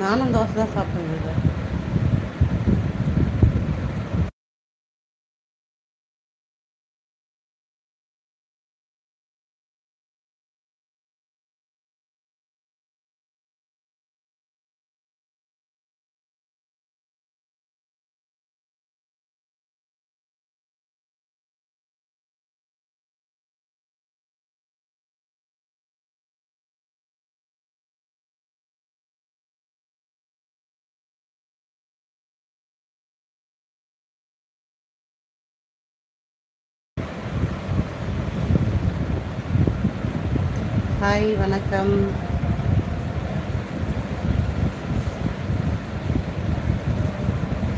நானும் தோசை தான் சாப்பிட்டேன் பிரதர் ஹாய் வணக்கம்.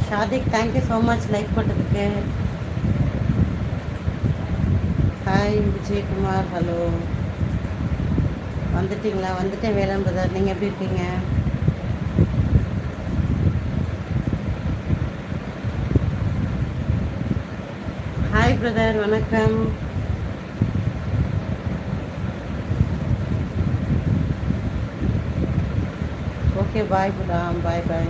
Shadiq thank you so much like பண்ணுறதுக்கு ஹாய் விஜயகுமார். ஹலோ வந்துட்டிங்களா? வந்துட்டேன் வேளாண் பிரதர் நீங்கள் எப்படி இருக்கீங்க? ஹாய் பிரதர் வணக்கம். ஓகே பாய் புடாம் பாய் பாய்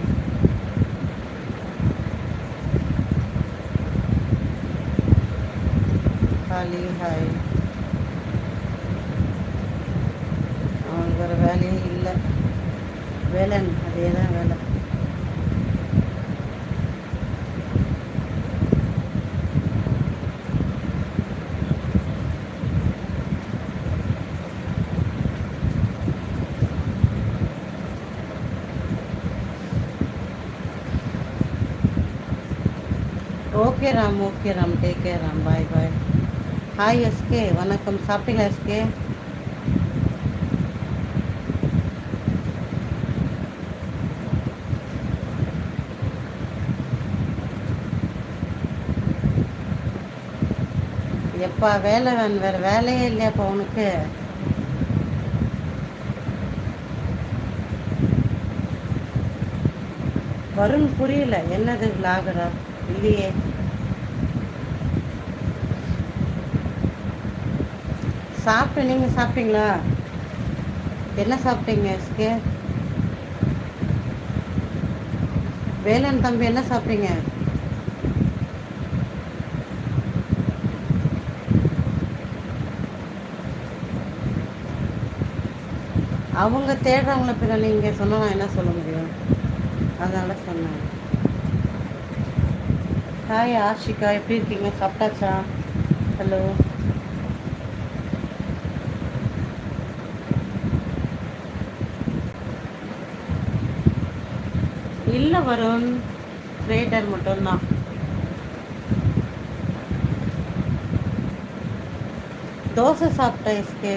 காலி ஹாய் அவனுக்கு வேறு வேலையே இல்லை. வேலைன் அதே தான் வேலை. Okay Ram okay Ram take care Ram bye bye hi SK வணக்கம். சாப்பிட்டீங்களா எஸ்கே எப்பா வேலை வேணும் வேறு வேலையே இல்லையாப்பா உனக்கு? வருண் புரியல. என்னது விளாகுறா இல்லையே. சாப்பிட்டேன். நீங்கள் சாப்பிட்டீங்களா? என்ன சாப்பிட்டீங்க எஸ்கே வேலன் தம்பி என்ன சாப்பிட்டீங்க? அவங்க தேடுறவங்கள பின்ன நீங்கள் சொன்னால் என்ன சொல்ல முடியும்? அதனால் சொன்னேன். ஹாய் ஆஷிகா எப்படி இருக்கீங்க? சாப்பிட்டாச்சா? ஹலோ. இல்லை வருண் கிரேட்டர் மட்டும்தான். தோசை சாப்பிட்டேன் எஸ்கே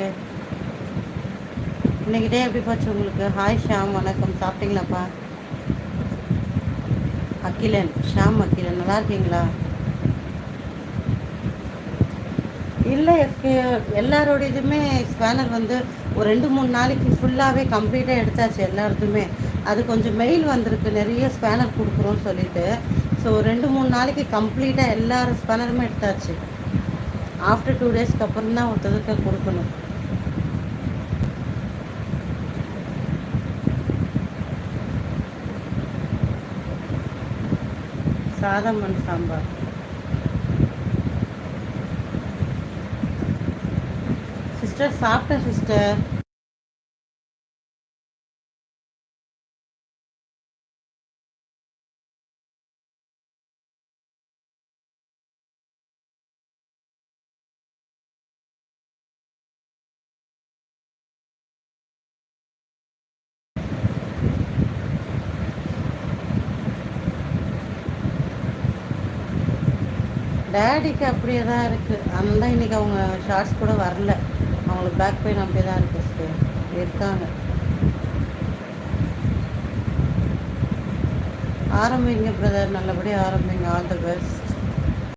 இன்னைக்கு டே எப்படி போச்சு உங்களுக்கு? ஹாய் ஷாம் வணக்கம். சாப்பிட்டீங்களாப்பா? அகிலன். ஷாம் அகிலன். நல்லா இருக்கீங்களா? இல்லை எஸ்கே எல்லாரோட இதுவுமே ஸ்பேனர் வந்து ஒரு ரெண்டு மூணு நாளைக்கு ஃபுல்லாகவே கம்ப்ளீட்டாக எடுத்தாச்சு எல்லாருக்குமே அது கொஞ்சம் மெயில் வந்திருக்கு. நிறைய ஸ்பேனர் கொடுக்குறோன்னு சொல்லிட்டு. ஸோ ரெண்டு மூணு நாளைக்கு கம்ப்ளீட்டாக எல்லாரும் ஸ்பேனருமே எடுத்தாச்சு. ஆஃப்டர் டூ டேஸ்க்கு அப்புறம் தான் ஒருத்தருக்கு கொடுக்கணும். சாதம் மண் சாம்பார். சிஸ்டர் சாப்பிட்டேன் சிஸ்டர் டேடிக்கு அப்படியே தான் இருக்குது அந்த இன்றைக்கி அவங்க ஷார்ட்ஸ் கூட வரல. அவங்களுக்கு பேக் பெயின் அப்படியே தான் இருக்குது சிஸ்டர் இருக்காங்க. ஆரம்பிங்க பிரதர் நல்லபடியாக ஆரம்பிங்க. All the best